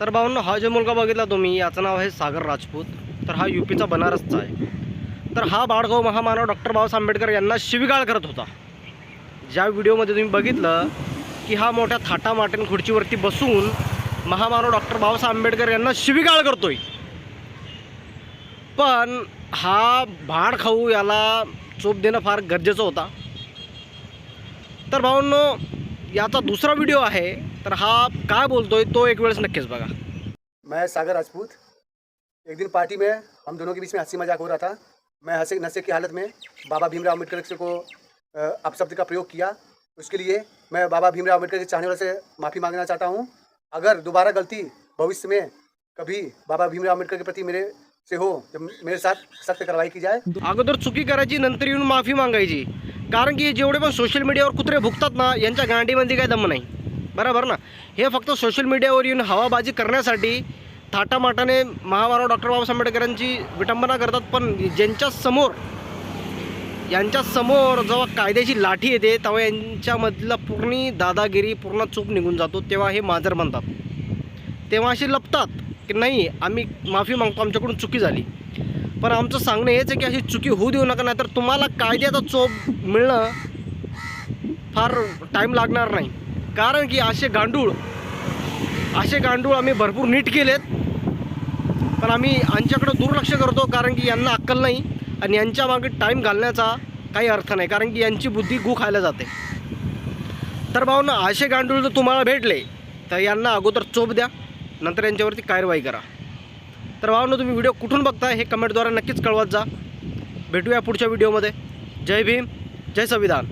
तर भाऊंनो हा जो मुलगा बघितला तुम्ही याचं नाव आहे सागर राजपूत. तर हा युपीचा बनारसचा आहे. तर हा बाळगाव महामानव डॉक्टर बाबासाहेब आंबेडकर यांना शिविगाळ करत होता. ज्या व्हिडिओमध्ये तुम्ही बघितलं की हा मोठ्या थाटा थाटामाटेन खुर्चीवरती बसून महामानव डॉक्टर बाबासाहेब आंबेडकर यांना शिविगाळ करतोय. पण हा भाड खाऊ याला चोप देणं फार गरजेचं होता. तर भाऊंनो याचा दुसरा व्हिडिओ आहे तर हा काय बोलतोय तो एक वेळेस नक्कीच बघा. मैं सागर राजपूत एक दिन पार्टी में हम दोनों के बीच में हंसी मजाक हो रहा था। मैं हंसे नशे की हालत में बाबा भीमराव अम्बेडकर को अपशब्द का प्रयोग किया। उसके लिए मैं बाबा भीमराव अम्बेडकर के चाहने वालों से माफ़ी मांगना चाहता हूँ। अगर दोबारा गलती भविष्य में कभी बाबा भीमराव अम्बेडकर के प्रति मेरे से हो तो मेरे साथ सख्त कार्रवाई की जाए। अगोदर चुकी करायची नंतर येऊन माफी मागायची. कारण की जेवढे पण सोशल मीडियावर कुत्रे भुगतात ना यांच्या गांडीमध्ये काय दम नाही. बरोबर ना? हे फक्त सोशल मीडियावर येऊन हवाबाजी करण्यासाठी थाटामाटाने महामानव डॉक्टर बाबासाहेब आंबेडकरांची विटंबना करतात पण ज्यांच्या समोर यांच्या समोर जेव्हा कायद्याची लाठी येते तेव्हा यांच्यामधला पूर्ण दादागिरी पूर्ण चूक निघून जातो तेव्हा हे माजर बनतात तेव्हा असे लपतात. की नाही आम्ही माफी मागतो आमच्याकडून चुकी झाली. पण आमचं सांगणं हेच आहे की अशी चुकी होऊ देऊ नका नाही तर तुम्हाला कायद्याचा चोप मिळणं फार टाईम लागणार नाही. कारण की असे गांडूळ असे गांडूळ आम्ही भरपूर नीट केलेत. पण आम्ही यांच्याकडं दुर्लक्ष करतो कारण की यांना अक्कल नाही आणि यांच्या मागे टाईम घालण्याचा काही अर्थ नाही कारण की यांची बुद्धी गू खायला जाते. तर भाऊ ना असे गांडूळ जर तुम्हाला भेटले तर यांना अगोदर चोप द्या. नंतर यांच्यावरती कारवाई करा. तर भावनं तुम्ही व्हिडिओ कुठून बघता हे कमेंटद्वारे नक्कीच कळवत जा. भेटूया पुढच्या व्हिडिओमध्ये जय भीम जय संविधान.